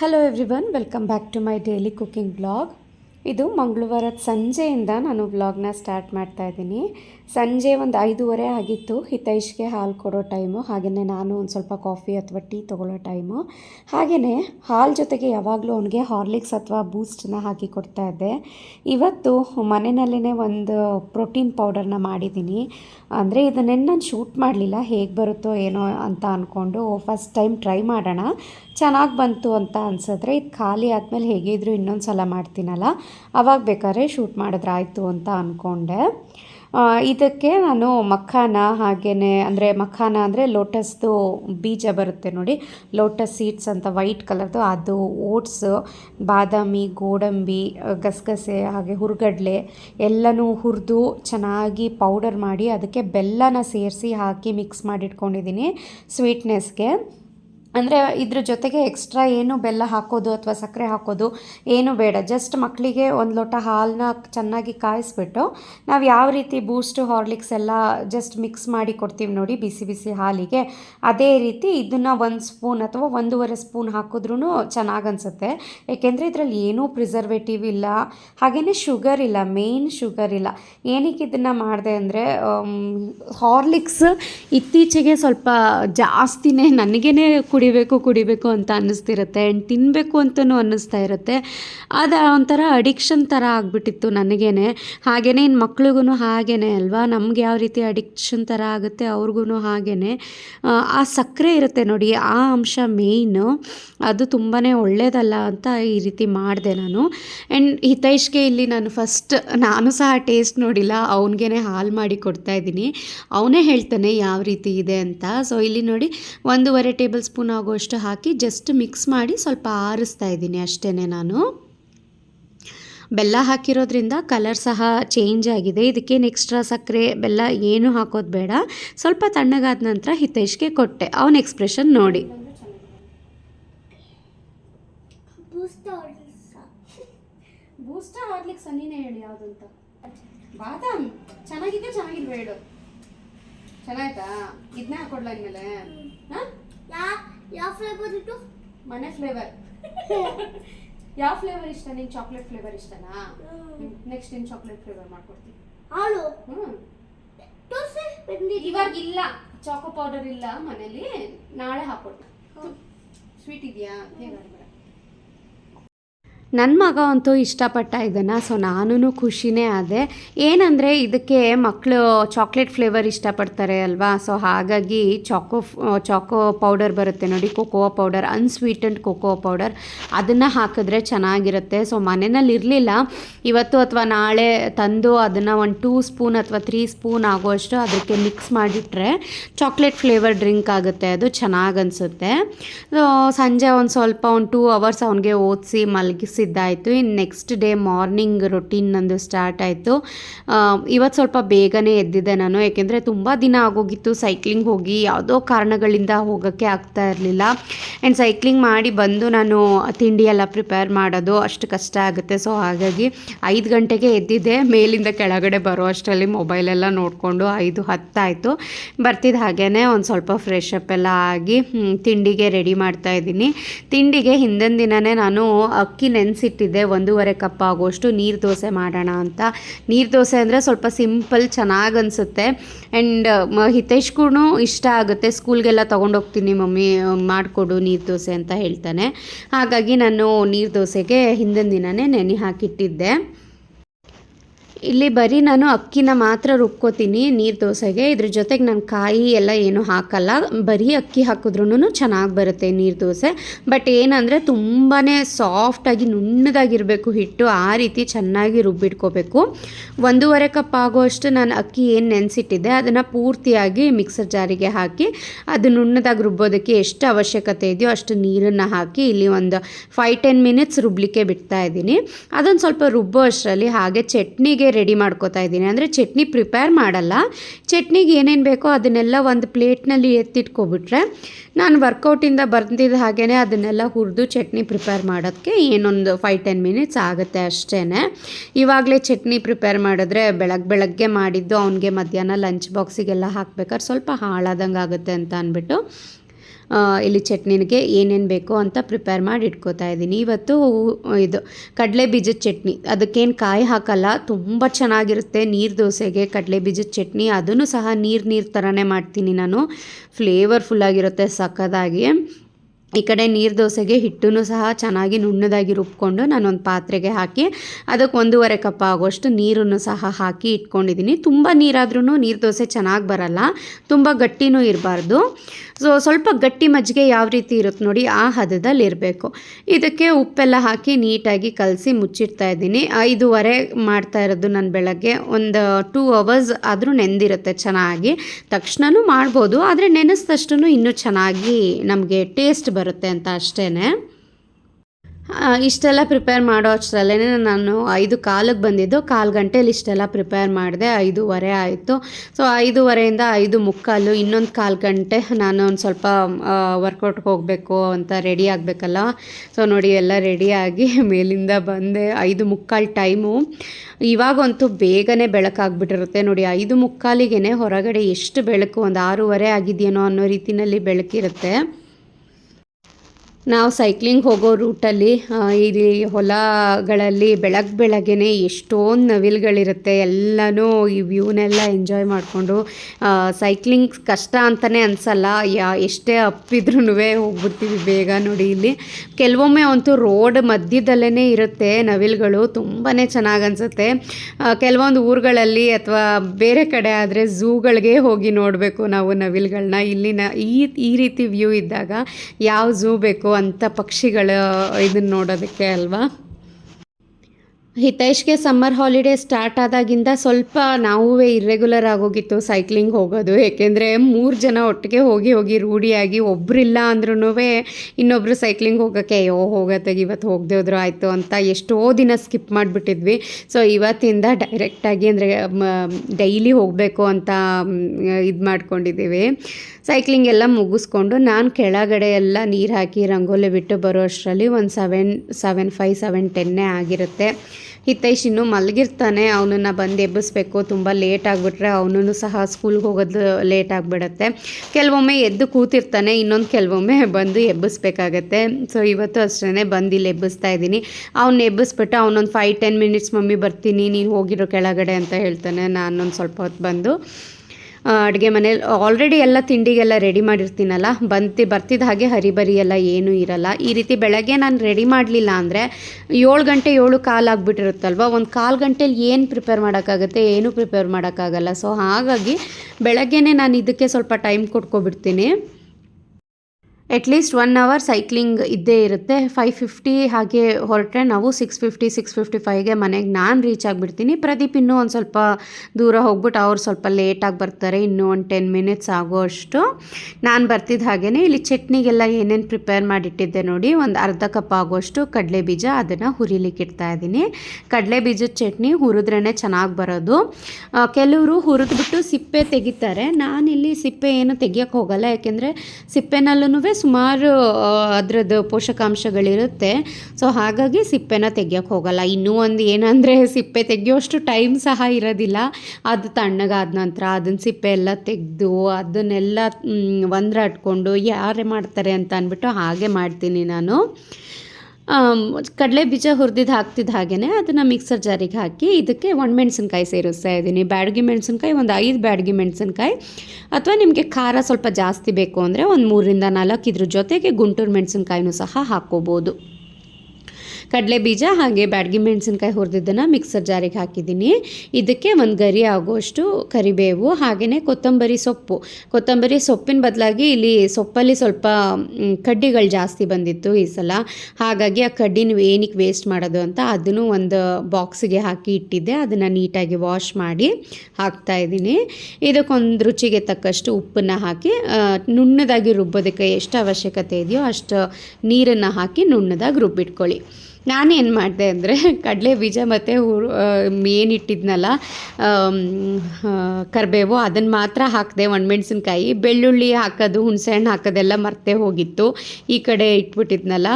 Hello everyone welcome back to my daily cooking blog ಇದು ಮಂಗಳವಾರದ ಸಂಜೆಯಿಂದ ನಾನು ವ್ಲಾಗ್ನ ಸ್ಟಾರ್ಟ್ ಮಾಡ್ತಾ ಇದ್ದೀನಿ. ಸಂಜೆ ಒಂದು ಐದೂವರೆ ಆಗಿತ್ತು. ಹಿತೈಷ್ಗೆ ಹಾಲು ಕೊಡೋ ಟೈಮು. ಹಾಗೆಯೇ ನಾನು ಒಂದು ಸ್ವಲ್ಪ ಕಾಫಿ ಅಥವಾ ಟೀ ತೊಗೊಳ್ಳೋ ಟೈಮು. ಹಾಗೆಯೇ ಹಾಲು ಜೊತೆಗೆ ಯಾವಾಗಲೂ ಅವನಿಗೆ ಹಾರ್ಲಿಕ್ಸ್ ಅಥವಾ ಬೂಸ್ಟನ್ನ ಹಾಕಿ ಕೊಡ್ತಾ ಇದ್ದೆ. ಇವತ್ತು ಮನೆಯಲ್ಲೇ ಒಂದು ಪ್ರೋಟೀನ್ ಪೌಡರ್ನ ಮಾಡಿದ್ದೀನಿ. ಅಂದರೆ ಇದನ್ನೇನು ನಾನು ಶೂಟ್ ಮಾಡಲಿಲ್ಲ. ಹೇಗೆ ಬರುತ್ತೋ ಏನೋ ಅಂತ ಅಂದ್ಕೊಂಡು ಫಸ್ಟ್ ಟೈಮ್ ಟ್ರೈ ಮಾಡೋಣ. ಚೆನ್ನಾಗಿ ಬಂತು ಅಂತ ಅನ್ಸಿದ್ರೆ ಇದು ಖಾಲಿ ಆದಮೇಲೆ ಹೇಗಿದ್ರು ಇನ್ನೊಂದು ಸಲ ಮಾಡ್ತೀನಲ್ಲ. ಅವಾಗ ಬೇಕಾದ್ರೆ ಶೂಟ್ ಮಾಡಿದ್ರೆ ಆಯಿತು ಅಂತ ಅಂದ್ಕೊಂಡೆ ಇದಕ್ಕೆ ನಾನು ಮಖಾನ ಹಾಗೆಯೇ ಅಂದರೆ ಮಖಾನ ಅಂದರೆ ಲೋಟಸ್ದು ಬೀಜ ಬರುತ್ತೆ ನೋಡಿ. ಲೋಟಸ್ ಸೀಡ್ಸ್ ಅಂತ ವೈಟ್ ಕಲರ್ದು, ಅದು ಓಟ್ಸು, ಬಾದಾಮಿ, ಗೋಡಂಬಿ ಗಸಗಸೆ, ಹಾಗೆ ಹುರ್ಗಡ್ಲೆ ಎಲ್ಲನೂ ಹುರಿದು ಚೆನ್ನಾಗಿ ಪೌಡರ್ ಮಾಡಿ ಅದಕ್ಕೆ ಬೆಲ್ಲನ ಸೇರಿಸಿ ಹಾಕಿ ಮಿಕ್ಸ್ ಮಾಡಿಟ್ಕೊಂಡಿದ್ದೀನಿ ಸ್ವೀಟ್ನೆಸ್ಗೆ ಅಂದರೆ ಇದ್ರ ಜೊತೆಗೆ ಎಕ್ಸ್ಟ್ರಾ ಏನು ಬೆಲ್ಲ ಹಾಕೋದು ಅಥವಾ ಸಕ್ಕರೆ ಹಾಕೋದು ಏನು ಬೇಡ. ಜಸ್ಟ್ ಮಕ್ಕಳಿಗೆ ಒಂದು ಲೋಟ ಹಾಲನ್ನ ಚೆನ್ನಾಗಿ ಕಾಯಿಸ್ಬಿಟ್ಟು ನಾವು ಯಾವ ರೀತಿ ಬೂಸ್ಟು ಹಾರ್ಲಿಕ್ಸ್ ಎಲ್ಲ ಜಸ್ಟ್ ಮಿಕ್ಸ್ ಮಾಡಿ ಕೊಡ್ತೀವಿ ನೋಡಿ ಬಿಸಿ ಬಿಸಿ ಹಾಲಿಗೆ. ಅದೇ ರೀತಿ ಇದನ್ನು ಒಂದು ಸ್ಪೂನ್ ಅಥವಾ ಒಂದೂವರೆ ಸ್ಪೂನ್ ಹಾಕಿದ್ರೂ ಚೆನ್ನಾಗಿ ಅನಿಸುತ್ತೆ. ಏಕೆಂದರೆ ಇದರಲ್ಲಿ ಏನೂ ಪ್ರಿಸರ್ವೇಟಿವ್ ಇಲ್ಲ ಹಾಗೆಯೇ ಶುಗರ್ ಇಲ್ಲ ಮೇಯ್ನ್ ಶುಗರ್ ಇಲ್ಲ. ಏನಕ್ಕೆ ಇದನ್ನು ಮಾಡಿದೆ ಅಂದರೆ ಹಾರ್ಲಿಕ್ಸ್ ಇತ್ತೀಚೆಗೆ ಸ್ವಲ್ಪ ಜಾಸ್ತಿನೇ ನನಗೇ ಕುಡಿಬೇಕು ಕುಡಿಬೇಕು ಅಂತ ಅನ್ನಿಸ್ತಿರುತ್ತೆ ಆ್ಯಂಡ್ ತಿನ್ನಬೇಕು ಅಂತಲೂ ಅನ್ನಿಸ್ತಾ ಇರುತ್ತೆ. ಅದು ಒಂಥರ ಅಡಿಕ್ಷನ್ ಥರ ಆಗಿಬಿಟ್ಟಿತ್ತು ನನಗೇನೆ. ಹಾಗೆಯೇ ಇನ್ನು ಮಕ್ಳಿಗೂ ಹಾಗೇ ಅಲ್ವಾ? ನಮ್ಗೆ ಯಾವ ರೀತಿ ಅಡಿಕ್ಷನ್ ಥರ ಆಗುತ್ತೆ ಅವ್ರಿಗೂ ಹಾಗೇ ಆ ಸಕ್ಕರೆ ಇರುತ್ತೆ ನೋಡಿ, ಆ ಅಂಶ ಮೇಯ್ನು ಅದು ತುಂಬಾ ಒಳ್ಳೇದಲ್ಲ ಅಂತ ಈ ರೀತಿ ಮಾಡಿದೆ ನಾನು. ಆ್ಯಂಡ್ ಹಿತೈಷ್ಗೆ ಇಲ್ಲಿ ನಾನು ಫಸ್ಟ್ ನಾನು ಸಹ ಟೇಸ್ಟ್ ನೋಡಿಲ್ಲ ಅವನಿಗೇ ಹಾಲು ಮಾಡಿ ಕೊಡ್ತಾ ಇದ್ದೀನಿ. ಅವನೇ ಹೇಳ್ತಾನೆ ಯಾವ ರೀತಿ ಇದೆ ಅಂತ. ಸೊ ಇಲ್ಲಿ ನೋಡಿ, ಒಂದೂವರೆ ಟೇಬಲ್ ಸ್ಪೂನ್ ಆಗೋಷ್ಟು ಹಾಕಿ ಜಸ್ಟ್ ಮಿಕ್ಸ್ ಮಾಡಿ ಸ್ವಲ್ಪ ಆರಿಸ್ತಾ ಇದ್ದೀನಿ ಅಷ್ಟೇ ನಾನು. ಬೆಲ್ಲ ಹಾಕಿರೋದ್ರಿಂದ ಕಲರ್ ಸಹ ಚೇಂಜ್ ಆಗಿದೆ. ಇದಕ್ಕೇನು ಎಕ್ಸ್ಟ್ರಾ ಸಕ್ಕರೆ ಬೆಲ್ಲ ಏನು ಹಾಕೋದು ಬೇಡ. ಸ್ವಲ್ಪ ತಣ್ಣಗಾದ ನಂತರ ಹಿತೈಷ್ಗೆ ಕೊಟ್ಟೆ. ಅವನ ಎಕ್ಸ್ಪ್ರೆಷನ್ ನೋಡಿ. ಹೇಳಿ ಬಾದಾಮ್. ಚೆನ್ನಾಗಿದೆ ಚೆನ್ನಾಗಿಲ್ವ ಹೇಳು ಚೆನ್ನಾಯ್ತಾ? ಇದನ್ನ ಹಾಕೊಡ್ಲ ಇನ್ಮೇಲೆ ಹಾಂ? ಯಾವ ಫ್ಲೇವರ್ ಇತ್ತು ಮನೆ ಫ್ಲೇವರ್ ಯಾವ ಫ್ಲೇವರ್ ಇಷ್ಟ? ನಿನ್ ಚಾಕ್ಲೇಟ್ ಫ್ಲೇವರ್ ಇಷ್ಟನಾ? ನೆಕ್ಸ್ಟ್ ನಿನ್ ಚಾಕ್ಲೇಟ್ ಫ್ಲೇವರ್ ಮಾಡ್ಕೊಡ್ತೀನಿ. ಹಾಲು ಇವಾಗ ಇಲ್ಲ. ಚಾಕೋ ಪೌಡರ್ ಇಲ್ಲ ಮನೇಲಿ. ನಾಳೆ ಹಾಕೊಡ್ತೀನಿ. ಸ್ವೀಟ್ ಇದೆಯಾ? ಹೇಗಾಡಿ ನನ್ನ ಮಗ ಅಂತೂ ಇಷ್ಟಪಟ್ಟ ಇದನ್ನು ಸೊ ನಾನು ಖುಷಿನೇ ಆದೆ. ಏನಂದರೆ ಇದಕ್ಕೆ ಮಕ್ಕಳು ಚಾಕ್ಲೇಟ್ ಫ್ಲೇವರ್ ಇಷ್ಟಪಡ್ತಾರೆ ಅಲ್ವಾ? ಸೊ ಹಾಗಾಗಿ ಚಾಕೋ ಚಾಕೋ ಪೌಡರ್ ಬರುತ್ತೆ ನೋಡಿ cocoa powder unsweetened cocoa powder ಅದನ್ನು ಹಾಕಿದ್ರೆ ಚೆನ್ನಾಗಿರುತ್ತೆ. ಸೊ ಮನೆಯಲ್ಲಿ ಇರಲಿಲ್ಲ. ಇವತ್ತು ಅಥವಾ ನಾಳೆ ತಂದು ಅದನ್ನು ಒಂದು ಟೂ ಸ್ಪೂನ್ ಅಥವಾ ತ್ರೀ ಸ್ಪೂನ್ ಆಗುವಷ್ಟು ಅದಕ್ಕೆ ಮಿಕ್ಸ್ ಮಾಡಿಟ್ರೆ ಚಾಕ್ಲೇಟ್ ಫ್ಲೇವರ್ ಡ್ರಿಂಕ್ ಆಗುತ್ತೆ. ಅದು ಚೆನ್ನಾಗಿ ಅನಿಸುತ್ತೆ ಸಂಜೆ ಒಂದು ಸ್ವಲ್ಪ, ಒಂದು ಟೂ ಅವರ್ಸ್ ಅವನಿಗೆ ಓದಿಸಿ ಮಲಗಿಸಿದ್ದಾಯಿತು ಇನ್ನು ನೆಕ್ಸ್ಟ್ ಡೇ ಮಾರ್ನಿಂಗ್ ರೊಟೀನ್ ನಂದು ಸ್ಟಾರ್ಟ್ ಆಯಿತು. ಇವತ್ತು ಸ್ವಲ್ಪ ಬೇಗನೆ ಎದ್ದಿದ್ದೆ ನಾನು, ಯಾಕೆಂದರೆ ತುಂಬ ದಿನ ಆಗೋಗಿತ್ತು. ಸೈಕ್ಲಿಂಗ್ ಹೋಗಿ ಯಾವುದೋ ಕಾರಣಗಳಿಂದ ಹೋಗೋಕ್ಕೆ ಆಗ್ತಾ ಇರಲಿಲ್ಲ. ಆ್ಯಂಡ್ ಸೈಕ್ಲಿಂಗ್ ಮಾಡಿ ಬಂದು ನಾನು ತಿಂಡಿ ಎಲ್ಲ ಪ್ರಿಪೇರ್ ಮಾಡೋದು ಅಷ್ಟು ಕಷ್ಟ ಆಗುತ್ತೆ. ಸೊ ಹಾಗಾಗಿ ಐದು ಗಂಟೆಗೆ ಎದ್ದಿದ್ದೆ. ಮೇಲಿಂದ ಕೆಳಗಡೆ ಬರೋ ಅಷ್ಟರಲ್ಲಿ ಮೊಬೈಲೆಲ್ಲ ನೋಡಿಕೊಂಡು ಐದು ಹತ್ತಾಯಿತು. ಬರ್ತಿದ್ದ ಹಾಗೇ ಒಂದು ಸ್ವಲ್ಪ ಫ್ರೆಶ್ ಅಪ್ ಎಲ್ಲ ಆಗಿ ತಿಂಡಿಗೆ ರೆಡಿ ಮಾಡ್ತಾ ಇದ್ದೀನಿ. ತಿಂಡಿಗೆ ಹಿಂದಿನ ದಿನವೇ ನಾನು ಅಕ್ಕಿ ನೆನೆಸಿಟ್ಟಿದ್ದೆ ಒಂದೂವರೆ ಕಪ್ ಆಗೋಷ್ಟು ನೀರು ದೋಸೆ ಮಾಡೋಣ ಅಂತ. ನೀರು ದೋಸೆ ಅಂದರೆ ಸ್ವಲ್ಪ ಸಿಂಪಲ್ ಚೆನ್ನಾಗಿ ಅನಿಸುತ್ತೆ. ಆ್ಯಂಡ್ ಹಿತೇಶ್ಗೂ ಇಷ್ಟ ಆಗುತ್ತೆ. ಸ್ಕೂಲ್ಗೆಲ್ಲ ತೊಗೊಂಡೋಗ್ತೀನಿ ಮಮ್ಮಿ, ಮಾಡಿಕೊಡು ನೀರು ದೋಸೆ ಅಂತ ಹೇಳ್ತಾನೆ. ಹಾಗಾಗಿ ನಾನು ನೀರು ದೋಸೆಗೆ ಹಿಂದಿನ ದಿನವೇ ನೆನೆ ಹಾಕಿಟ್ಟಿದ್ದೆ. ಇಲ್ಲಿ ಬರೀ ನಾನು ಅಕ್ಕಿನ ಮಾತ್ರ ರುಬ್ಕೋತೀನಿ ನೀರು ದೋಸೆಗೆ. ಇದ್ರ ಜೊತೆಗೆ ನಾನು ಕಾಯಿ ಎಲ್ಲ ಏನು ಹಾಕಲ್ಲ. ಬರೀ ಅಕ್ಕಿ ಹಾಕಿದ್ರೂ ಚೆನ್ನಾಗಿ ಬರುತ್ತೆ ನೀರು ದೋಸೆ. ಬಟ್ ಏನಂದರೆ ತುಂಬಾ ಸಾಫ್ಟಾಗಿ ನುಣ್ಣದಾಗಿರಬೇಕು ಹಿಟ್ಟು. ಆ ರೀತಿ ಚೆನ್ನಾಗಿ ರುಬ್ಬಿಟ್ಕೋಬೇಕು. ಒಂದೂವರೆ ಕಪ್ ಆಗೋಷ್ಟು ನಾನು ಅಕ್ಕಿ ಏನು ನೆನೆಸಿಟ್ಟಿದ್ದೆ, ಅದನ್ನು ಪೂರ್ತಿಯಾಗಿ ಮಿಕ್ಸರ್ ಜಾರಿಗೆ ಹಾಕಿ, ಅದು ನುಣ್ಣದಾಗಿ ರುಬ್ಬೋದಕ್ಕೆ ಎಷ್ಟು ಅವಶ್ಯಕತೆ ಇದೆಯೋ ಅಷ್ಟು ನೀರನ್ನು ಹಾಕಿ ಇಲ್ಲಿ ಒಂದು ಫೈವ್ ಟೆನ್ ಮಿನಿಟ್ಸ್ ರುಬ್ಲಿಕ್ಕೆ ಬಿಡ್ತಾ ಇದ್ದೀನಿ. ಅದೊಂದು ಸ್ವಲ್ಪ ರುಬ್ಬೋ ಅಷ್ಟರಲ್ಲಿ ಹಾಗೆ ಚಟ್ನಿಗೆ ರೆಡಿ ಮಾಡ್ಕೋತಾ ಇದ್ದೀನಿ. ಅಂದರೆ ಚಟ್ನಿ ಪ್ರಿಪೇರ್ ಮಾಡಲ್ಲ. ಚಟ್ನಿಗೆ ಏನೇನು ಬೇಕೋ ಅದನ್ನೆಲ್ಲ ಒಂದು ಪ್ಲೇಟ್ನಲ್ಲಿ ಎತ್ತಿಟ್ಕೊಬಿಟ್ರೆ ನಾನು ವರ್ಕೌಟಿಂದ ಬಂದಿದ್ದ ಹಾಗೇ ಅದನ್ನೆಲ್ಲ ಹುರಿದು ಚಟ್ನಿ ಪ್ರಿಪೇರ್ ಮಾಡೋದಕ್ಕೆ ಏನೊಂದು ಫೈವ್ ಟೆನ್ ಮಿನಿಟ್ಸ್ ಆಗುತ್ತೆ ಅಷ್ಟೇ ಇವಾಗಲೇ ಚಟ್ನಿ ಪ್ರಿಪೇರ್ ಮಾಡಿದ್ರೆ ಬೆಳಗ್ಗೆ ಬೆಳಗ್ಗೆ ಮಾಡಿದ್ದು ಅವನಿಗೆ ಮಧ್ಯಾಹ್ನ ಲಂಚ್ ಬಾಕ್ಸಿಗೆಲ್ಲ ಹಾಕ್ಬೇಕಾದ್ರೆ ಸ್ವಲ್ಪ ಹಾಳಾದಂಗೆ ಆಗುತ್ತೆ ಅಂತ ಅಂದ್ಬಿಟ್ಟು ಇಲ್ಲಿ ಚಟ್ನಿಗೆ ಏನೇನು ಬೇಕೋ ಅಂತ ಪ್ರಿಪೇರ್ ಮಾಡಿ ಇಟ್ಕೋತಾ ಇದ್ದೀನಿ. ಇವತ್ತು ಇದು ಕಡಲೆ ಬೀಜದ ಚಟ್ನಿ. ಅದಕ್ಕೇನು ಕಾಯಿ ಹಾಕಲ್ಲ, ತುಂಬ ಚೆನ್ನಾಗಿರುತ್ತೆ ನೀರು ದೋಸೆಗೆ ಕಡಲೆ ಬೀಜದ ಚಟ್ನಿ. ಅದನ್ನು ಸಹ ನೀರು ನೀರು ಥರನೇ ಮಾಡ್ತೀನಿ ನಾನು. ಫ್ಲೇವರ್ಫುಲ್ಲಾಗಿರುತ್ತೆ ಸಕ್ಕದಾಗಿ ಈ ಕಡೆ ನೀರು ದೋಸೆಗೆ ಹಿಟ್ಟನ್ನು ಸಹ ಚೆನ್ನಾಗಿ ನುಣ್ಣದಾಗಿ ರುಬ್ಕೊಂಡು ನಾನೊಂದು ಪಾತ್ರೆಗೆ ಹಾಕಿ ಅದಕ್ಕೆ ಒಂದೂವರೆ ಕಪ್ ಆಗೋಷ್ಟು ನೀರನ್ನು ಸಹ ಹಾಕಿ ಇಟ್ಕೊಂಡಿದ್ದೀನಿ ತುಂಬ ನೀರಾದ್ರೂ ನೀರು ದೋಸೆ ಚೆನ್ನಾಗಿ ಬರಲ್ಲ, ತುಂಬ ಗಟ್ಟಿನೂ ಇರಬಾರ್ದು. ಸೊ ಸ್ವಲ್ಪ ಗಟ್ಟಿ ಮಜ್ಜಿಗೆ ಯಾವ ರೀತಿ ಇರುತ್ತೆ ನೋಡಿ ಆ ಹದದಲ್ಲಿ ಇರಬೇಕು. ಇದಕ್ಕೆ ಉಪ್ಪೆಲ್ಲ ಹಾಕಿ ನೀಟಾಗಿ ಕಲಸಿ ಮುಚ್ಚಿಡ್ತಾ ಇದ್ದೀನಿ. ಐದೂವರೆ ಮಾಡ್ತಾ ಇರೋದು ನಾನು ಬೆಳಗ್ಗೆ. ಒಂದು ಟೂ ಅವರ್ಸ್ ಆದರೂ ನೆಂದಿರುತ್ತೆ ಚೆನ್ನಾಗಿ. ತಕ್ಷಣವೂ ಮಾಡ್ಬೋದು, ಆದರೆ ನೆನೆಸಿದಷ್ಟು ಇನ್ನೂ ಚೆನ್ನಾಗಿ ನಮಗೆ ಟೇಸ್ಟ್ ಬರುತ್ತೆ ಅಂತ ಅಷ್ಟೇ ಇಷ್ಟೆಲ್ಲ ಪ್ರಿಪೇರ್ ಮಾಡೋ ಅಷ್ಟರಲ್ಲೇ ನಾನು ಐದು ಕಾಲಿಗೆ ಬಂದಿದ್ದು, ಕಾಲು ಗಂಟೇಲಿ ಇಷ್ಟೆಲ್ಲ ಪ್ರಿಪೇರ್ ಮಾಡಿದೆ, ಐದೂವರೆ ಆಯಿತು. ಸೊ ಐದೂವರೆಯಿಂದ ಐದು ಮುಕ್ಕಾಲು, ಇನ್ನೊಂದು ಕಾಲು ಗಂಟೆ ನಾನು ಒಂದು ಸ್ವಲ್ಪ ವರ್ಕೌಟ್ಗೆ ಹೋಗಬೇಕು ಅಂತ ರೆಡಿ ಆಗಬೇಕಲ್ಲ. ಸೊ ನೋಡಿ, ಎಲ್ಲ ರೆಡಿಯಾಗಿ ಮೇಲಿಂದ ಬಂದೆ. ಐದು ಮುಕ್ಕಾಲು ಟೈಮು ಇವಾಗಂತೂ ಬೇಗನೆ ಬೆಳಕಾಗ್ಬಿಟ್ಟಿರುತ್ತೆ. ನೋಡಿ, ಐದು ಮುಕ್ಕಾಲಿಗೆ ಹೊರಗಡೆ ಎಷ್ಟು ಬೆಳಕು, ಒಂದು ಆರೂವರೆ ಆಗಿದೆಯೇನೋ ಅನ್ನೋ ರೀತಿಯಲ್ಲಿ ಬೆಳಕಿರುತ್ತೆ. ನಾವು ಸೈಕ್ಲಿಂಗ್ ಹೋಗೋ ರೂಟಲ್ಲಿ ಇಲ್ಲಿ ಹೊಲಗಳಲ್ಲಿ ಬೆಳಗ್ಗೆ ಬೆಳಗ್ಗೆನೆ ಎಷ್ಟೊಂದು ನವಿಲುಗಳಿರುತ್ತೆ. ಎಲ್ಲನೂ ಈ ವ್ಯೂನೆಲ್ಲ ಎಂಜಾಯ್ ಮಾಡಿಕೊಂಡು ಸೈಕ್ಲಿಂಗ್ ಕಷ್ಟ ಅಂತಲೇ ಅನಿಸಲ್ಲ. ಯಾ, ಎಷ್ಟೇ ಅಪ್ಪಿದ್ರೂ ಹೋಗ್ಬಿಡ್ತೀವಿ ಬೇಗ ನೋಡಿ ಇಲ್ಲಿ. ಕೆಲವೊಮ್ಮೆ ಅಂತೂ ರೋಡ್ ಮಧ್ಯದಲ್ಲೇ ಇರುತ್ತೆ ನವಿಲುಗಳು ತುಂಬಾ ಚೆನ್ನಾಗಿ ಅನಿಸುತ್ತೆ. ಕೆಲವೊಂದು ಊರುಗಳಲ್ಲಿ ಅಥವಾ ಬೇರೆ ಕಡೆ ಆದರೆ ಝೂಗಳಿಗೆ ಹೋಗಿ ನೋಡಬೇಕು ನಾವು ನವಿಲುಗಳನ್ನ ಇಲ್ಲಿನ ಈ ಈ ರೀತಿ ವ್ಯೂ ಇದ್ದಾಗ ಯಾವ ಝೂ ಬೇಕು ಅಂತ ಪಕ್ಷಿಗಳ ಇದನ್ನ ನೋಡೋದಕ್ಕೆ ಅಲ್ವಾ? ಹಿತೈಷ್ಗೆ ಸಮ್ಮರ್ ಹಾಲಿಡೇ ಸ್ಟಾರ್ಟ್ ಆದಾಗಿಂದ ಸ್ವಲ್ಪ ನಾವೂ ಇರ್ರೆಗ್ಯುಲರ್ ಆಗೋಗಿತ್ತು ಸೈಕ್ಲಿಂಗ್ ಹೋಗೋದು. ಏಕೆಂದರೆ ಮೂರು ಜನ ಒಟ್ಟಿಗೆ ಹೋಗಿ ಹೋಗಿ ರೂಢಿಯಾಗಿ ಒಬ್ಬರಿಲ್ಲ ಅಂದ್ರೂ ಇನ್ನೊಬ್ಬರು ಸೈಕ್ಲಿಂಗ್ ಹೋಗೋಕ್ಕೆ, ಅಯ್ಯೋ, ಹೋಗತ್ತೆ, ಇವತ್ತು ಹೋಗದೆ ಹೋದ್ರು ಆಯಿತು ಅಂತ ಎಷ್ಟೋ ದಿನ ಸ್ಕಿಪ್ ಮಾಡಿಬಿಟ್ಟಿದ್ವಿ. ಸೊ ಇವತ್ತಿಂದ ಡೈರೆಕ್ಟಾಗಿ ಅಂದರೆ ಡೈಲಿ ಹೋಗಬೇಕು ಅಂತ ಇದು ಮಾಡ್ಕೊಂಡಿದ್ದೀವಿ. ಸೈಕ್ಲಿಂಗ್ ಎಲ್ಲ ಮುಗಿಸ್ಕೊಂಡು ನಾನು ಕೆಳಗಡೆ ಎಲ್ಲ ನೀರು ಹಾಕಿ ರಂಗೋಲಿ ಬಿಟ್ಟು ಬರೋ ಅಷ್ಟರಲ್ಲಿ ಒಂದು ಸೆವೆನ್ ಸೆವೆನ್ ಫೈ ಸೆವೆನ್ ಟೆನ್ನೇ ಆಗಿರುತ್ತೆ. ಹಿತೈಷ್ ಮಲಗಿರ್ತಾನೆ, ಅವನನ್ನು ಬಂದು ಎಬ್ಬಿಸ್ಬೇಕು. ತುಂಬ ಲೇಟ್ ಆಗಿಬಿಟ್ರೆ ಅವನೂ ಸಹ ಸ್ಕೂಲ್ಗೆ ಹೋಗೋದು ಲೇಟ್ ಆಗಿಬಿಡತ್ತೆ. ಕೆಲವೊಮ್ಮೆ ಎದ್ದು ಕೂತಿರ್ತಾನೆ, ಇನ್ನೊಂದು ಕೆಲವೊಮ್ಮೆ ಬಂದು ಎಬ್ಬಿಸ್ಬೇಕಾಗತ್ತೆ. ಸೊ ಇವತ್ತು ಅಷ್ಟೇ ಬಂದು ಇಲ್ಲಿ ಎಬ್ಬಿಸ್ತಾ ಇದ್ದೀನಿ. ಅವ್ನು ಎಬ್ಬಿಸ್ಬಿಟ್ಟು ಅವನೊಂದು ಫೈವ್ ಟೆನ್ ಮಿನಿಟ್ಸ್ ಮಮ್ಮಿ ಬರ್ತೀನಿ, ನೀನು ಹೋಗಿರೋ ಕೆಳಗಡೆ ಅಂತ ಹೇಳ್ತಾನೆ, ನಾನೊಂದು ಸ್ವಲ್ಪ ಹೊತ್ತು ಬಂದು. ಅಡುಗೆ ಮನೇಲಿ ಆಲ್ರೆಡಿ ಎಲ್ಲ ತಿಂಡಿಗೆಲ್ಲ ರೆಡಿ ಮಾಡಿರ್ತೀನಲ್ಲ, ಬಂತಿ ಬರ್ತಿದ್ದ ಹಾಗೆ ಹರಿಬರಿ ಎಲ್ಲ ಏನೂ ಇರಲ್ಲ. ಈ ರೀತಿ ಬೆಳಗ್ಗೆ ನಾನು ರೆಡಿ ಮಾಡಲಿಲ್ಲ ಅಂದರೆ ಏಳು ಗಂಟೆ ಏಳು ಕಾಲು ಆಗಿಬಿಟ್ಟಿರುತ್ತಲ್ವ? ಒಂದು ಕಾಲು ಗಂಟೆಲಿ ಏನು ಪ್ರಿಪೇರ್ ಮಾಡೋಕ್ಕಾಗುತ್ತೆ, ಏನೂ ಪ್ರಿಪೇರ್ ಮಾಡೋಕ್ಕಾಗಲ್ಲ. ಸೊ ಹಾಗಾಗಿ ಬೆಳಗ್ಗೆನೇ ನಾನು ಇದಕ್ಕೆ ಸ್ವಲ್ಪ time ಕೊಟ್ಕೊಬಿಡ್ತೀನಿ. At least one hour cycling ಇದ್ದೇ ಇರುತ್ತೆ. ಫೈವ್ ಫಿಫ್ಟಿ ಹಾಗೆ ಹೊರಟ್ರೆ ನಾವು ಸಿಕ್ಸ್ ಫಿಫ್ಟಿ ಸಿಕ್ಸ್ ಫಿಫ್ಟಿ ಫೈವ್ಗೆ ಮನೆಗೆ ನಾನು ರೀಚ್ ಆಗಿಬಿಡ್ತೀನಿ. ಪ್ರದೀಪ್ ಇನ್ನೂ ಒಂದು ಸ್ವಲ್ಪ ದೂರ ಹೋಗ್ಬಿಟ್ಟು ಅವ್ರು ಸ್ವಲ್ಪ ಲೇಟಾಗಿ ಬರ್ತಾರೆ. ಇನ್ನೂ ಒಂದು ಟೆನ್ ಮಿನಿಟ್ಸ್ ಆಗೋ ಅಷ್ಟು. ನಾನು ಬರ್ತಿದ್ದ ಹಾಗೆಯೇ ಇಲ್ಲಿ ಚಟ್ನಿಗೆಲ್ಲ ಏನೇನು ಪ್ರಿಪೇರ್ ಮಾಡಿಟ್ಟಿದ್ದೆ ನೋಡಿ. ಒಂದು ಅರ್ಧ ಕಪ್ ಆಗೋಷ್ಟು ಕಡಲೆ ಬೀಜ ಅದನ್ನು ಹುರಿಲಿಕ್ಕೆ ಇಡ್ತಾ ಇದ್ದೀನಿ. ಕಡಲೆ ಬೀಜದ ಚಟ್ನಿ ಹುರಿದ್ರೇ ಚೆನ್ನಾಗಿ ಬರೋದು. ಕೆಲವರು ಹುರಿದ್ಬಿಟ್ಟು ಸಿಪ್ಪೆ ತೆಗಿತಾರೆ. ನಾನಿಲ್ಲಿ ಸಿಪ್ಪೆ ಏನು ತೆಗಿಯೋಕ್ಕೆ ಹೋಗಲ್ಲ. ಯಾಕೆಂದರೆ ಸಿಪ್ಪೆನಲ್ಲೂ ಸುಮಾರು ಅದರದ್ದು ಪೋಷಕಾಂಶಗಳಿರುತ್ತೆ. ಸೊ, ಹಾಗಾಗಿ ಸಿಪ್ಪೆನ ತೆಗಿಯೋಕ್ಕೆ ಹೋಗಲ್ಲ. ಇನ್ನೂ ಒಂದು ಏನಂದರೆ ಸಿಪ್ಪೆ ತೆಗಿಯೋಷ್ಟು ಟೈಮ್ ಸಹ ಇರೋದಿಲ್ಲ. ಅದು ತಣ್ಣಗಾದ ನಂತರ ಅದನ್ನ ಸಿಪ್ಪೆ ಎಲ್ಲ ತೆಗೆದು, ಅದನ್ನೆಲ್ಲ ಒಂದ್ರ ಅಟ್ಕೊಂಡು ಯಾರೇ ಮಾಡ್ತಾರೆ ಅಂತ ಅಂದ್ಬಿಟ್ಟು ಹಾಗೆ ಮಾಡ್ತೀನಿ ನಾನು. ಕಡಲೆ ಬೀಜ ಹುರಿದಿದ್ದು ಹಾಕ್ತಿದ್ದ ಹಾಗೆಯೇ ಅದನ್ನು ಮಿಕ್ಸರ್ ಜಾರಿಗೆ ಹಾಕಿ ಇದಕ್ಕೆ ಒಣಮೆಣ್ಸಿನ್ಕಾಯಿ ಸೇರಿಸ್ತಾ ಇದ್ದೀನಿ. ಬ್ಯಾಡಗಿ ಮೆಣಸಿನ್ಕಾಯಿ, ಒಂದು ಐದು ಬ್ಯಾಡಗಿ ಮೆಣಸಿನ್ಕಾಯಿ. ಅಥವಾ ನಿಮಗೆ ಖಾರ ಸ್ವಲ್ಪ ಜಾಸ್ತಿ ಬೇಕು ಅಂದರೆ ಒಂದು ಮೂರರಿಂದ ನಾಲ್ಕು ಇದ್ರ ಜೊತೆಗೆ ಗುಂಟೂರು ಮೆಣಸಿನ್ಕಾಯಿನೂ ಸಹ ಹಾಕ್ಕೋಬೋದು. ಕಡಲೆ ಬೀಜ ಹಾಗೆ ಬ್ಯಾಡಗಿ ಮೆಣಸಿನ್ಕಾಯಿ ಹುರಿದಿದ್ದನ್ನು ಮಿಕ್ಸರ್ ಜಾರಿಗೆ ಹಾಕಿದ್ದೀನಿ. ಇದಕ್ಕೆ ಒಂದು ಗರಿ ಆಗುವಷ್ಟು ಕರಿಬೇವು ಹಾಗೆಯೇ ಕೊತ್ತಂಬರಿ ಸೊಪ್ಪು. ಕೊತ್ತಂಬರಿ ಸೊಪ್ಪಿನ ಬದಲಾಗಿ ಇಲ್ಲಿ ಸೊಪ್ಪಲ್ಲಿ ಸ್ವಲ್ಪ ಕಡ್ಡಿಗಳು ಜಾಸ್ತಿ ಬಂದಿತ್ತು ಈ ಸಲ. ಹಾಗಾಗಿ ಆ ಕಡ್ಡಿ ನೀವು ಏನಕ್ಕೆ ವೇಸ್ಟ್ ಮಾಡೋದು ಅಂತ ಅದನ್ನು ಒಂದು ಬಾಕ್ಸಿಗೆ ಹಾಕಿ ಇಟ್ಟಿದ್ದೆ. ಅದನ್ನು ನೀಟಾಗಿ ವಾಶ್ ಮಾಡಿ ಹಾಕ್ತಾ ಇದ್ದೀನಿ. ಇದಕ್ಕೊಂದು ರುಚಿಗೆ ತಕ್ಕಷ್ಟು ಉಪ್ಪನ್ನು ಹಾಕಿ ನುಣ್ಣದಾಗಿ ರುಬ್ಬೋದಕ್ಕೆ ಎಷ್ಟು ಅವಶ್ಯಕತೆ ಇದೆಯೋ ಅಷ್ಟು ನೀರನ್ನು ಹಾಕಿ ನುಣ್ಣದಾಗಿ ರುಬ್ಬಿಟ್ಕೊಳ್ಳಿ. ನಾನೇನು ಮಾಡಿದೆ ಅಂದರೆ ಕಡಲೆ ಬೀಜ ಮತ್ತು ಹುರು ಏನು ಇಟ್ಟಿದ್ನಲ್ಲ ಆಮ್, ಆ, ಕರಿಬೇವು ಅದನ್ನು ಮಾತ್ರ ಹಾಕಿದೆ ಒಣಮೆಣ್ಸಿನ್ಕಾಯಿ. ಬೆಳ್ಳುಳ್ಳಿ ಹಾಕೋದು ಹುಣಸೆಹಣ್ಣು ಹಾಕೋದೆಲ್ಲ ಮರ್ತೇ ಹೋಗಿತ್ತು. ಈ ಕಡೆ ಇಟ್ಬಿಟ್ಟಿದ್ನಲ್ಲ.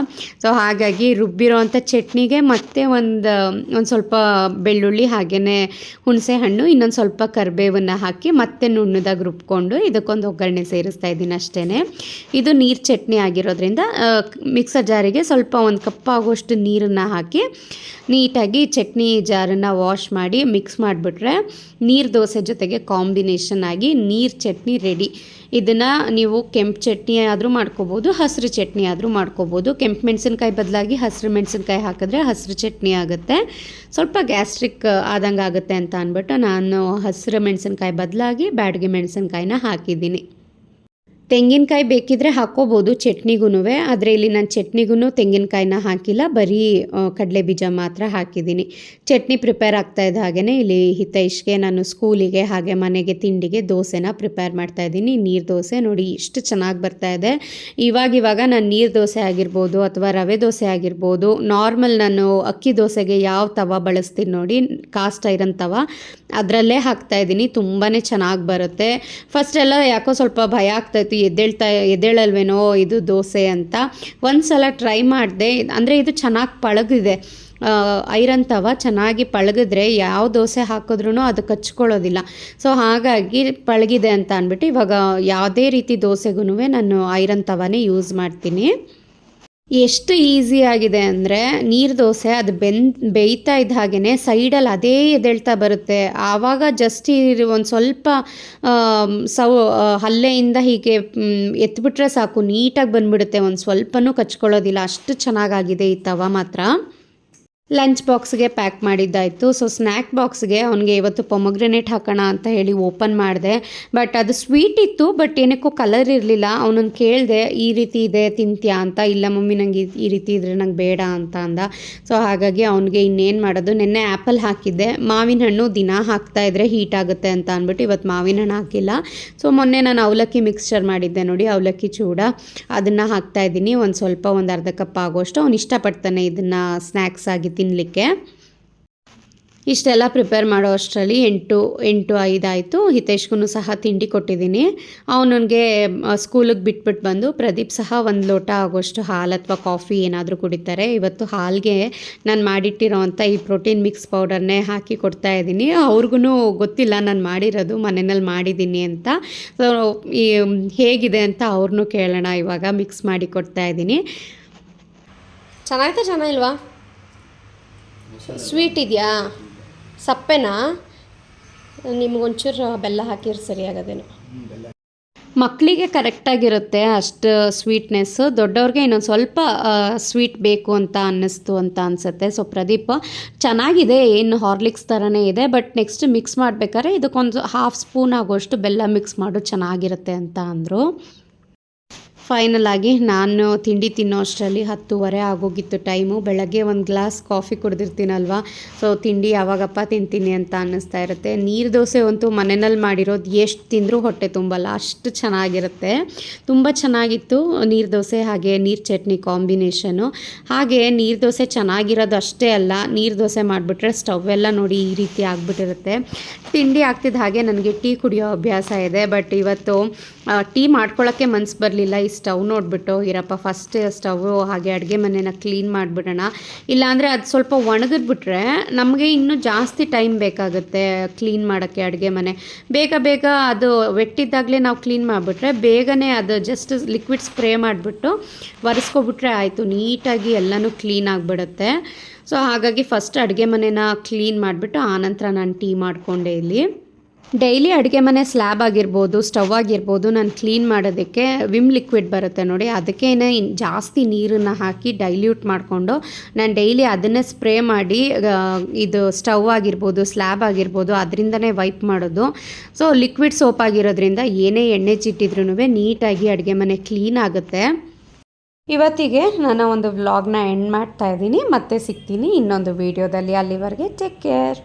ಸೊ ಹಾಗಾಗಿ ರುಬ್ಬಿರೋ ಅಂಥ ಚಟ್ನಿಗೆ ಮತ್ತೆ ಒಂದು ಒಂದು ಸ್ವಲ್ಪ ಬೆಳ್ಳುಳ್ಳಿ ಹಾಗೆಯೇ ಹುಣಸೆ ಹಣ್ಣು ಇನ್ನೊಂದು ಸ್ವಲ್ಪ ಕರಿಬೇವನ್ನು ಹಾಕಿ ಮತ್ತೆ ನುಣ್ಣದಾಗಿ ರುಬ್ಕೊಂಡು ಇದಕ್ಕೊಂದು ಒಗ್ಗರಣೆ ಸೇರಿಸ್ತಾ ಇದ್ದೀನಿ ಅಷ್ಟೇ ಇದು ನೀರು ಚಟ್ನಿ ಆಗಿರೋದ್ರಿಂದ ಮಿಕ್ಸರ್ ಜಾರಿಗೆ ಸ್ವಲ್ಪ ಒಂದು ಕಪ್ ಆಗುವಷ್ಟು ನೀರನ್ನು ಹಾಕಿ ನೀಟಾಗಿ ಚಟ್ನಿ ಜಾರನ್ನು ವಾಶ್ ಮಾಡಿ ಮಿಕ್ಸ್ ಮಾಡಿಬಿಟ್ರೆ ನೀರು ದೋಸೆ ಜೊತೆಗೆ ಕಾಂಬಿನೇಷನ್ ಆಗಿ ನೀರು ಚಟ್ನಿ ರೆಡಿ ಇದನ್ನು ನೀವು ಕೆಂಪು ಚಟ್ನಿ ಆದರೂ ಮಾಡ್ಕೋಬೋದು, ಹಸಿರು ಚಟ್ನಿ ಆದರೂ ಮಾಡ್ಕೋಬೋದು. ಕೆಂಪು ಮೆಣಸಿನ್ಕಾಯಿ ಬದಲಾಗಿ ಹಸಿರು ಮೆಣಸಿನ್ಕಾಯಿ ಹಾಕಿದ್ರೆ ಹಸಿರು ಚಟ್ನಿ ಆಗುತ್ತೆ. ಸ್ವಲ್ಪ ಗ್ಯಾಸ್ಟ್ರಿಕ್ ಆದಂಗೆ ಆಗುತ್ತೆ ಅಂತ ಅಂದ್ಬಿಟ್ಟು ನಾನು ಹಸಿರು ಮೆಣಸಿನ್ಕಾಯಿ ಬದಲಾಗಿ ಬ್ಯಾಡ್ಗೆ ಮೆಣಸಿನ್ಕಾಯಿನ ಹಾಕಿದ್ದೀನಿ. ತೆಂಗಿನಕಾಯಿ ಬೇಕಿದ್ರೆ ಹಾಕ್ಕೋಬೋದು ಚಟ್ನಿಗೂ ಆದರೆ ಇಲ್ಲಿ ನಾನು ಚಟ್ನಿಗೂ ತೆಂಗಿನಕಾಯಿನ ಹಾಕಿಲ್ಲ. ಬರೀ ಕಡಲೆ ಬೀಜ ಮಾತ್ರ ಹಾಕಿದ್ದೀನಿ. ಚಟ್ನಿ ಪ್ರಿಪೇರ್ ಆಗ್ತಾ ಇದ್ದ ಹಾಗೆಯೇ ಇಲ್ಲಿ ಹಿತೈಷ್ಗೆ ನಾನು ಸ್ಕೂಲಿಗೆ ಹಾಗೆ ಮನೆಗೆ ತಿಂಡಿಗೆ ದೋಸೆನ ಪ್ರಿಪೇರ್ ಮಾಡ್ತಾ ಇದ್ದೀನಿ. ನೀರು ದೋಸೆ ನೋಡಿ ಇಷ್ಟು ಚೆನ್ನಾಗಿ ಬರ್ತಾ ಇದೆ. ಇವಾಗ ಇವಾಗ ನಾನು ನೀರು ದೋಸೆ ಆಗಿರ್ಬೋದು ಅಥವಾ ರವೆ ದೋಸೆ ಆಗಿರ್ಬೋದು, ನಾರ್ಮಲ್ ನಾನು ಅಕ್ಕಿ ದೋಸೆಗೆ ಯಾವ ತವ ಬಳಸ್ತೀನಿ ನೋಡಿ, ಕಾಸ್ಟ್ ಐರನ್ ತವ, ಅದರಲ್ಲೇ ಹಾಕ್ತಾ ಇದ್ದೀನಿ. ತುಂಬಾ ಚೆನ್ನಾಗಿ ಬರುತ್ತೆ. ಫಸ್ಟ್ ಎಲ್ಲ ಯಾಕೋ ಸ್ವಲ್ಪ ಭಯ ಆಗ್ತಾಯಿತ್ತು ಎದ್ದೇಳ್ತಾ, ಎದ್ದೇಳಲ್ವೇನೋ ಇದು ದೋಸೆ ಅಂತ. ಒಂದು ಸಲ ಟ್ರೈ ಮಾಡಿದೆ. ಅಂದರೆ ಇದು ಚೆನ್ನಾಗಿ ಪಳಗಿದೆ. ಐರನ್ ತವ ಚೆನ್ನಾಗಿ ಪಳಗಿದ್ರೆ ಯಾವ ದೋಸೆ ಹಾಕಿದ್ರೂ ಅದು ಕಚ್ಕೊಳ್ಳೋದಿಲ್ಲ. ಸೊ, ಹಾಗಾಗಿ ಪಳಗಿದೆ ಅಂತ ಅಂದ್ಬಿಟ್ಟು ಇವಾಗ ಯಾವುದೇ ರೀತಿ ದೋಸೆಗೂ ನಾನು ಐರನ್ ತವನೇ ಯೂಸ್ ಮಾಡ್ತೀನಿ. ಎಷ್ಟು ಈಸಿ ಆಗಿದೆ ಅಂದರೆ ನೀರು ದೋಸೆ ಅದು ಬೆನ್, ಬೇಯ್ತಾ ಇದ್ದ ಹಾಗೆಯೇ ಸೈಡಲ್ಲಿ ಅದೇ ಎದ್ದೇಳ್ತಾ ಬರುತ್ತೆ. ಆವಾಗ ಜಸ್ಟ್ ಒಂದು ಸ್ವಲ್ಪ ಸೌ ಹಲ್ಲೆಯಿಂದ ಹೀಗೆ ಎತ್ತಿಬಿಟ್ರೆ ಸಾಕು, ನೀಟಾಗಿ ಬಂದ್ಬಿಡುತ್ತೆ. ಒಂದು ಸ್ವಲ್ಪನೂ ಕಚ್ಕೊಳ್ಳೋದಿಲ್ಲ. ಅಷ್ಟು ಚೆನ್ನಾಗಾಗಿದೆ ಈ ತವ ಮಾತ್ರ. ಲಂಚ್ ಬಾಕ್ಸ್ಗೆ ಪ್ಯಾಕ್ ಮಾಡಿದ್ದಾಯಿತು. ಸೊ ಸ್ನ್ಯಾಕ್ ಬಾಕ್ಸ್ಗೆ ಅವನಿಗೆ ಇವತ್ತು ಪೊಮಗ್ರೆನೇಟ್ ಹಾಕೋಣ ಅಂತ ಹೇಳಿ ಓಪನ್ ಮಾಡಿದೆ. ಬಟ್ ಅದು ಸ್ವೀಟ್ ಇತ್ತು ಬಟ್ ಏನಕ್ಕೂ ಕಲರ್ ಇರಲಿಲ್ಲ. ಅವನನ್ನು ಕೇಳಿದೆ, ಈ ರೀತಿ ಇದೆ, ತಿಂತ್ಯಾ ಅಂತ. ಇಲ್ಲ ಮಮ್ಮಿ, ನಂಗೆ ಈ ರೀತಿ ಇದ್ರೆ ನಂಗೆ ಬೇಡ ಅಂತ ಅಂದ. ಸೊ ಹಾಗಾಗಿ ಅವನಿಗೆ ಇನ್ನೇನು ಮಾಡೋದು? ನಿನ್ನೆ ಆ್ಯಪಲ್ ಹಾಕಿದ್ದೆ. ಮಾವಿನ ಹಣ್ಣು ದಿನ ಹಾಕ್ತಾ ಇದ್ರೆ ಹೀಟ್ ಆಗುತ್ತೆ ಅಂತ ಅಂದ್ಬಿಟ್ಟು ಇವತ್ತು ಮಾವಿನ ಹಣ್ಣು ಹಾಕಿಲ್ಲ. ಸೊ ಮೊನ್ನೆ ನಾನು ಅವಲಕ್ಕಿ ಮಿಕ್ಸ್ಚರ್ ಮಾಡಿದ್ದೆ ನೋಡಿ, ಅವಲಕ್ಕಿ ಚೂಡ. ಅದನ್ನು ಹಾಕ್ತಾ ಇದ್ದೀನಿ. ಒಂದು ಸ್ವಲ್ಪ, ಒಂದು ಅರ್ಧ ಕಪ್ ಆಗೋಷ್ಟು. ಅವ್ನು ಇಷ್ಟಪಡ್ತಾನೆ ಇದನ್ನು ಸ್ನ್ಯಾಕ್ಸ್ ಆಗಿ ತಿನ್ನಲಿಕ್ಕೆ ಇಷ್ಟೆಲ್ಲ ಪ್ರಿಪೇರ್ ಮಾಡೋ ಅಷ್ಟರಲ್ಲಿ ಎಂಟು ಎಂಟು ಐದಾಯಿತು ಹಿತೇಶ್ಗೂ ಸಹ ತಿಂಡಿ ಕೊಟ್ಟಿದ್ದೀನಿ. ಅವನಿಗೆ ಸ್ಕೂಲಿಗೆ ಬಿಟ್ಬಿಟ್ಟು ಬಂದು ಪ್ರದೀಪ್ ಸಹ ಒಂದು ಲೋಟ ಆಗೋಷ್ಟು ಹಾಲು ಅಥವಾ ಕಾಫಿ ಏನಾದರೂ ಕುಡಿತಾರೆ. ಇವತ್ತು ಹಾಲಿಗೆ ನಾನು ಮಾಡಿಟ್ಟಿರೋವಂಥ ಈ ಪ್ರೋಟೀನ್ ಮಿಕ್ಸ್ ಪೌಡರ್ನೇ ಹಾಕಿ ಕೊಡ್ತಾ ಇದ್ದೀನಿ. ಅವ್ರಿಗೂ ಗೊತ್ತಿಲ್ಲ ನಾನು ಮಾಡಿರೋದು ಮನೆಯಲ್ಲಿ ಮಾಡಿದ್ದೀನಿ ಅಂತ. ಸೊ ಈ, ಹೇಗಿದೆ ಅಂತ ಅವ್ರನ್ನೂ ಕೇಳೋಣ. ಇವಾಗ ಮಿಕ್ಸ್ ಮಾಡಿ ಕೊಡ್ತಾ ಇದ್ದೀನಿ. ಚೆನ್ನಾಯ್ತಾ ಚೆನ್ನಾಗಿಲ್ವಾ ಸ್ವೀಟ್ ಇದೆಯಾ? ಸಪ್ಪೆನಾ? ನಿಮ್ಗೊಂಚೂರು ಬೆಲ್ಲ ಹಾಕಿದ್ರೆ ಸರಿಯಾಗದೇನು. ಮಕ್ಕಳಿಗೆ ಕರೆಕ್ಟಾಗಿರುತ್ತೆ ಅಷ್ಟು ಸ್ವೀಟ್ನೆಸ್ಸು ದೊಡ್ಡವ್ರಿಗೆ ಇನ್ನೊಂದು ಸ್ವಲ್ಪ ಸ್ವೀಟ್ ಬೇಕು ಅಂತ ಅನ್ನಿಸ್ತು ಅಂತ ಅನಿಸುತ್ತೆ. ಸೊ ಪ್ರದೀಪ್, ಚೆನ್ನಾಗಿದೆ. ಏನು ಹಾರ್ಲಿಕ್ಸ್ ಥರನೇ ಇದೆ ಬಟ್ ನೆಕ್ಸ್ಟ್ ಮಿಕ್ಸ್ ಮಾಡಬೇಕಾದ್ರೆ ಇದಕ್ಕೊಂದು ಹಾಫ್ ಸ್ಪೂನ್ ಆಗೋಷ್ಟು ಬೆಲ್ಲ ಮಿಕ್ಸ್ ಮಾಡು, ಚೆನ್ನಾಗಿರುತ್ತೆ ಅಂತ ಅಂದರು. ಫೈನಲ್ ಆಗಿ ನಾನು ತಿಂಡಿ ತಿನ್ನೋ ಅಷ್ಟರಲ್ಲಿ ಹತ್ತುವರೆ ಆಗೋಗಿತ್ತು ಟೈಮು. ಬೆಳಗ್ಗೆ ಒಂದು ಗ್ಲಾಸ್ ಕಾಫಿ ಕುಡ್ದಿರ್ತೀನಲ್ವ? ಸೊ ತಿಂಡಿ ಯಾವಾಗಪ್ಪ ತಿಂತೀನಿ ಅಂತ ಅನ್ನಿಸ್ತಾ ಇರುತ್ತೆ. ನೀರು ದೋಸೆ ಅಂತೂ ಮನೆಯಲ್ಲಿ ಮಾಡಿರೋದು ಎಷ್ಟು ತಿಂದರೂ ಹೊಟ್ಟೆ ತುಂಬಲ್ಲ, ಅಷ್ಟು ಚೆನ್ನಾಗಿರುತ್ತೆ. ತುಂಬ ಚೆನ್ನಾಗಿತ್ತು ನೀರು ದೋಸೆ ಹಾಗೆ ನೀರು ಚಟ್ನಿ ಕಾಂಬಿನೇಷನು. ಹಾಗೆ ನೀರು ದೋಸೆ ಚೆನ್ನಾಗಿರೋದು ಅಷ್ಟೇ ಅಲ್ಲ, ನೀರು ದೋಸೆ ಮಾಡಿಬಿಟ್ರೆ ಸ್ಟವ್ ಎಲ್ಲ ನೋಡಿ ಈ ರೀತಿ ಆಗಿಬಿಟ್ಟಿರುತ್ತೆ. ತಿಂಡಿ ಆಗ್ತಿದ್ದ ಹಾಗೆ ನನಗೆ ಟೀ ಕುಡಿಯೋ ಅಭ್ಯಾಸ ಇದೆ, ಬಟ್ ಇವತ್ತು ಟೀ ಮಾಡ್ಕೊಳ್ಳೋಕ್ಕೆ ಮನ್ಸು ಬರಲಿಲ್ಲ. ಈ ಸ್ಟವ್ ನೋಡಿಬಿಟ್ಟು, ಇರಪ್ಪ ಫಸ್ಟ್ ಸ್ಟವ್ ಹಾಗೆ ಅಡುಗೆ ಮನೆನ ಕ್ಲೀನ್ ಮಾಡಿಬಿಡೋಣ. ಇಲ್ಲಾಂದರೆ ಅದು ಸ್ವಲ್ಪ ಒಣಗಿದ್ಬಿಟ್ರೆ ನಮಗೆ ಇನ್ನೂ ಜಾಸ್ತಿ ಟೈಮ್ ಬೇಕಾಗುತ್ತೆ ಕ್ಲೀನ್ ಮಾಡೋಕ್ಕೆ ಅಡುಗೆ ಮನೆ. ಬೇಗ ಬೇಗ ಅದು ವೆಟ್ಟಿದ್ದಾಗಲೇ ನಾವು ಕ್ಲೀನ್ ಮಾಡಿಬಿಟ್ರೆ ಬೇಗನೆ ಅದು ಜಸ್ಟ್ ಲಿಕ್ವಿಡ್ ಸ್ಪ್ರೇ ಮಾಡಿಬಿಟ್ಟು ಒರೆಸ್ಕೊಬಿಟ್ರೆ ಆಯಿತು. ನೀಟಾಗಿ ಎಲ್ಲನೂ ಕ್ಲೀನ್ ಆಗಿಬಿಡುತ್ತೆ. ಸೊ ಹಾಗಾಗಿ ಫಸ್ಟ್ ಅಡುಗೆ ಮನೆನ ಕ್ಲೀನ್ ಮಾಡಿಬಿಟ್ಟು, ಆನಂತರ ನಾನು ಟೀ ಮಾಡಿಕೊಂಡೆ ಇಲ್ಲಿ. ಡೈಲಿ ಅಡುಗೆ ಮನೆ ಸ್ಲ್ಯಾಬ್ ಆಗಿರ್ಬೋದು ಸ್ಟವ್ ಆಗಿರ್ಬೋದು, ನಾನು ಕ್ಲೀನ್ ಮಾಡೋದಕ್ಕೆ ವಿಮ್ ಲಿಕ್ವಿಡ್ ಬರುತ್ತೆ ನೋಡಿ. ಅದಕ್ಕೇನೆ ಜಾಸ್ತಿ ನೀರನ್ನು ಹಾಕಿ ಡೈಲ್ಯೂಟ್ ಮಾಡಿಕೊಂಡು ನಾನು ಡೈಲಿ ಅದನ್ನೇ ಸ್ಪ್ರೇ ಮಾಡಿ ಇದು ಸ್ಟವ್ ಆಗಿರ್ಬೋದು ಸ್ಲ್ಯಾಬ್ ಆಗಿರ್ಬೋದು, ಅದರಿಂದನೇ ವೈಪ್ ಮಾಡೋದು. ಸೊ ಲಿಕ್ವಿಡ್ ಸೋಪ್ ಆಗಿರೋದ್ರಿಂದ ಏನೇ ಎಣ್ಣೆ ಚಿಟ್ಟಿದ್ರೂ ನೀಟಾಗಿ ಅಡುಗೆ ಮನೆ ಕ್ಲೀನ್ ಆಗುತ್ತೆ. ಇವತ್ತಿಗೆ ನಾನು ಒಂದು ವ್ಲಾಗ್ನ ಎಂಡ್ ಮಾಡ್ತಾ ಇದ್ದೀನಿ. ಮತ್ತೆ ಸಿಗ್ತೀನಿ ಇನ್ನೊಂದು ವೀಡಿಯೋದಲ್ಲಿ ಅಲ್ಲಿವರೆಗೆ ಟೇಕ್ ಕೇರ್